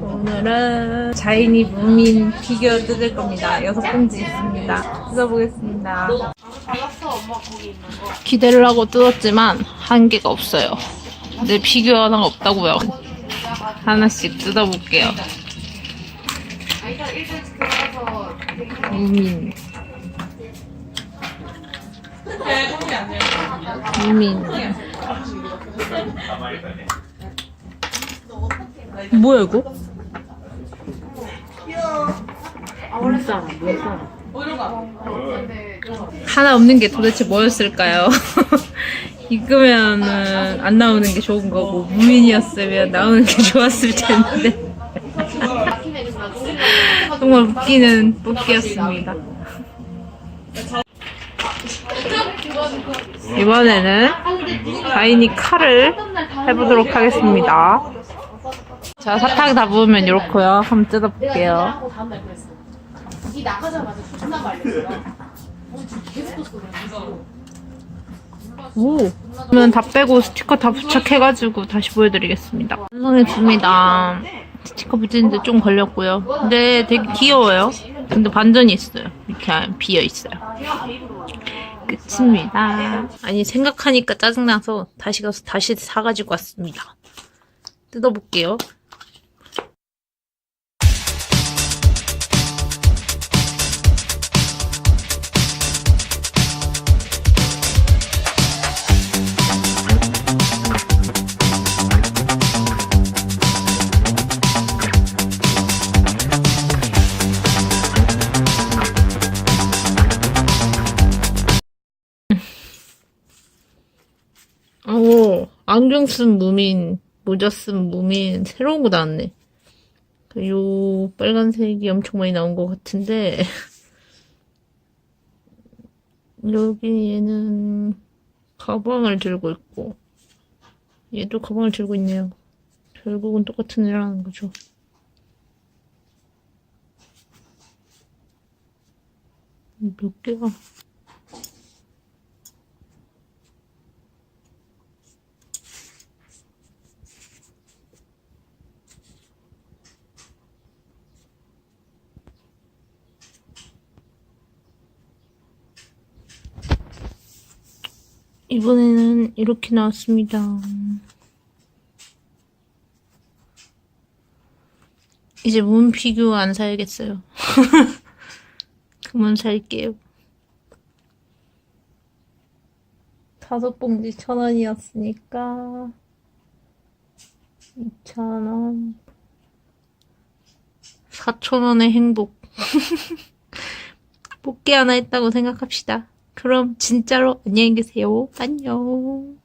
오늘은 자인이 무민 피규어 뜯을 겁니다. 여섯 봉지 있습니다. 뜯어보겠습니다. 기대를 하고 뜯었지만 한 개가 없어요. 내 피규어 하나가 없다고요. 하나씩 뜯어볼게요. 무민. 무민. 뭐야 이거? 하나 없는 게 도대체 뭐였을까요? 읽으면은 안 나오는 게 좋은 거고 무민이었으면 나오는 게 좋았을 텐데 정말 웃기는 뽑기였습니다. 이번에는 자인이 칼을 해보도록 하겠습니다. 자, 사탕 다 부으면 이렇고요. 한번 뜯어볼게요. 다음 날 그랬어. 이 나가자마자 존나 말렸어. 어, 계속 떴어. 그래서. 오. 그러면 다 빼고 스티커 다 부착해가지고 다시 보여드리겠습니다. 완성했습니다. 스티커 붙이는데 좀 걸렸고요. 근데 되게 귀여워요. 근데 반전이 있어요. 이렇게 비어 있어요. 끝입니다. 아니 생각하니까 짜증나서 다시 가서 다시 사가지고 왔습니다. 뜯어볼게요. 안경 쓴 무민, 모자 쓴 무민, 새로운 거 나왔네. 그요 빨간색이 엄청 많이 나온 것 같은데, 여기 얘는 가방을 들고 있고, 얘도 가방을 들고 있네요. 결국은 똑같은 애라는 거죠. 몇 개가? 이번에는 이렇게 나왔습니다. 이제 문 피규어 안 사야겠어요. 그만 살게요. 다섯 봉지 천 원이었으니까 이천 원, 사천 원의 행복. 뽑기 하나 했다고 생각합시다. 그럼 진짜로 안녕히 계세요. 안녕.